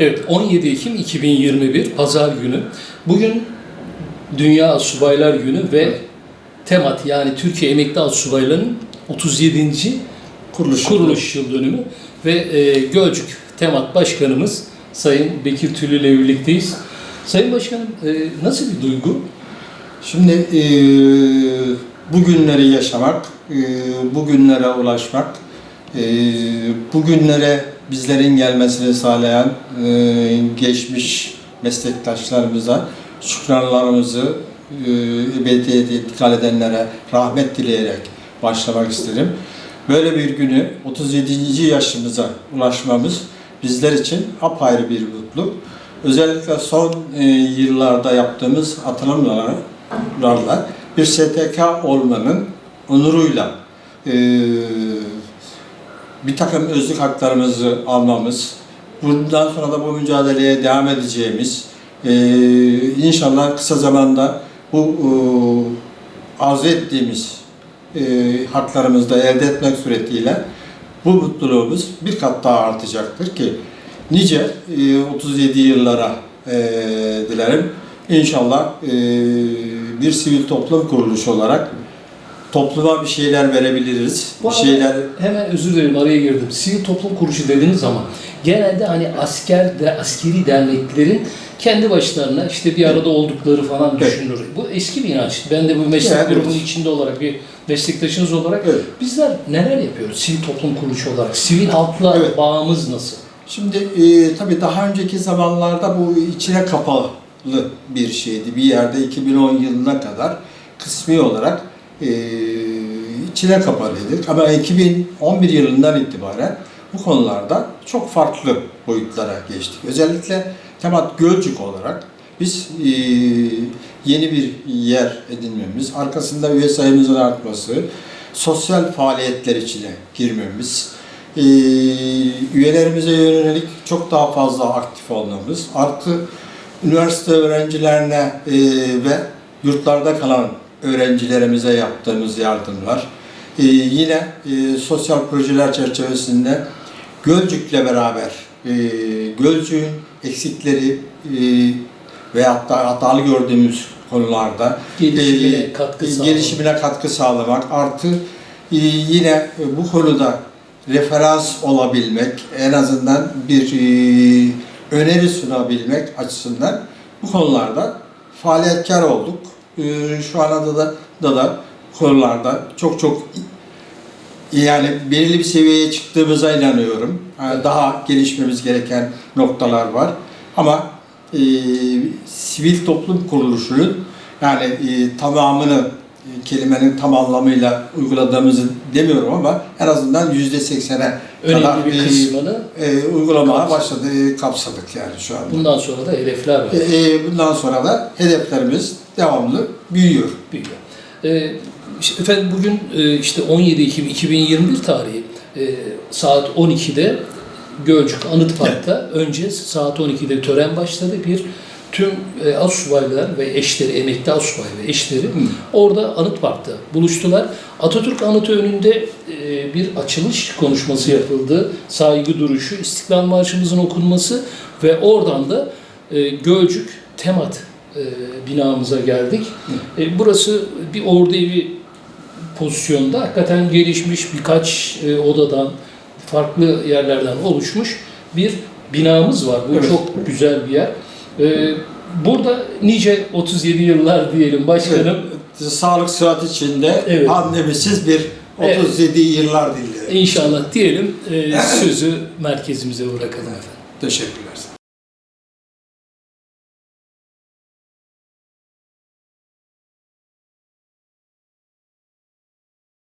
Evet 17 Ekim 2021 Pazar günü. Bugün Dünya Subaylar Günü ve TEMAT yani Türkiye Emekli Asubayların 37. Kuruluş. kuruluş yıl dönümü ve e, Gölcük TEMAT Başkanımız Sayın Bekir Tülü ile birlikteyiz. Sayın Başkanım e, nasıl bir duygu? Şimdi e, bugünleri yaşamak, e, bugünlere ulaşmak, e, bugünlere bizlerin gelmesini sağlayan e, geçmiş meslektaşlarımıza şükranlarımızı e, ebediyete intikal edenlere rahmet dileyerek başlamak isterim. Böyle bir günü 37. yaşımıza ulaşmamız bizler için apayrı bir mutluluk. Özellikle son e, yıllarda yaptığımız atılımlarla bir STK olmanın onuruyla e, bir takım özlük haklarımızı almamız, bundan sonra da bu mücadeleye devam edeceğimiz, e, inşallah kısa zamanda bu e, arzu ettiğimiz e, haklarımızı da elde etmek suretiyle bu mutluluğumuz bir kat daha artacaktır ki nice e, 37 yıllara e, dilerim. İnşallah e, bir sivil toplum kuruluşu olarak topluma bir şeyler verebiliriz. Bu Bir şeyler hemen özür dilerim araya girdim. Sivil toplum kuruluşu dediniz ama genelde hani asker de askeri derneklerin kendi başlarına işte bir arada oldukları falan Evet. düşünülür. Bu eski bir inanç. Ben de bu meslek Evet. grubunun içinde olarak bir meslektaşınız olarak Evet. bizler neler yapıyoruz sivil toplum kuruluşu olarak? Sivil halkla Evet. bağımız nasıl? Şimdi e, tabii daha önceki zamanlarda bu içine kapalı bir şeydi. Bir yerde 2010 yılına kadar kısmi olarak e, içine kapalıydık. Ama 2011 yılından itibaren bu konularda çok farklı boyutlara geçtik. Özellikle Temat Gölcük olarak biz e, yeni bir yer edinmemiz, arkasında üye sayımızın artması, sosyal faaliyetler içine girmemiz, e, üyelerimize yönelik çok daha fazla aktif olmamız, artı üniversite öğrencilerine e, ve yurtlarda kalan öğrencilerimize yaptığımız yardımlar, e, yine e, sosyal projeler çerçevesinde Gölcük'le beraber e, Gölcük'ün eksikleri e, veyahut da hatalı gördüğümüz konularda Gelişimine e, katkı e, sağlamak. gelişimine katkı sağlamak artı e, yine e, bu konuda referans olabilmek, en azından bir e, öneri sunabilmek açısından bu konularda faaliyetkar olduk. E, şu anda da, da da konularda çok çok yani belirli bir seviyeye çıktığımıza inanıyorum. Yani daha gelişmemiz gereken noktalar var. Ama e, sivil toplum kuruluşunun yani e, tamamını kelimenin tam anlamıyla uyguladığımızı demiyorum ama en azından yüzde seksene kadar bir e, kısmını e, uygulamaya kapsadık. başladı, e, kapsadık yani şu anda. bundan sonra da hedefler var. E, e, bundan sonra da hedeflerimiz devamlı büyüyor. büyüyor. Ee, işte efendim bugün e, işte 17 Ekim 2021 tarihi e, saat 12'de Gölcük Anıt Park'ta önce saat 12'de tören başladı. Bir tüm e, asubaylar ve eşleri, emekli asubay ve eşleri orada Anıt Park'ta buluştular. Atatürk Anıtı önünde e, bir açılış konuşması yapıldı. Saygı duruşu, İstiklal Marşımızın okunması ve oradan da e, Gölcük Temat e, binamıza geldik. E, burası bir ordu evi pozisyonda hakikaten gelişmiş birkaç e, odadan farklı yerlerden oluşmuş bir binamız var. Bu Evet. çok güzel bir yer. E, burada nice 37 yıllar diyelim başkanım. Evet, Sağlık sıhhat içinde Evet. pandemisiz bir Evet. 37 yıllar diliyorum. İnşallah diyelim e, sözü merkezimize bırakalım efendim. Teşekkürler.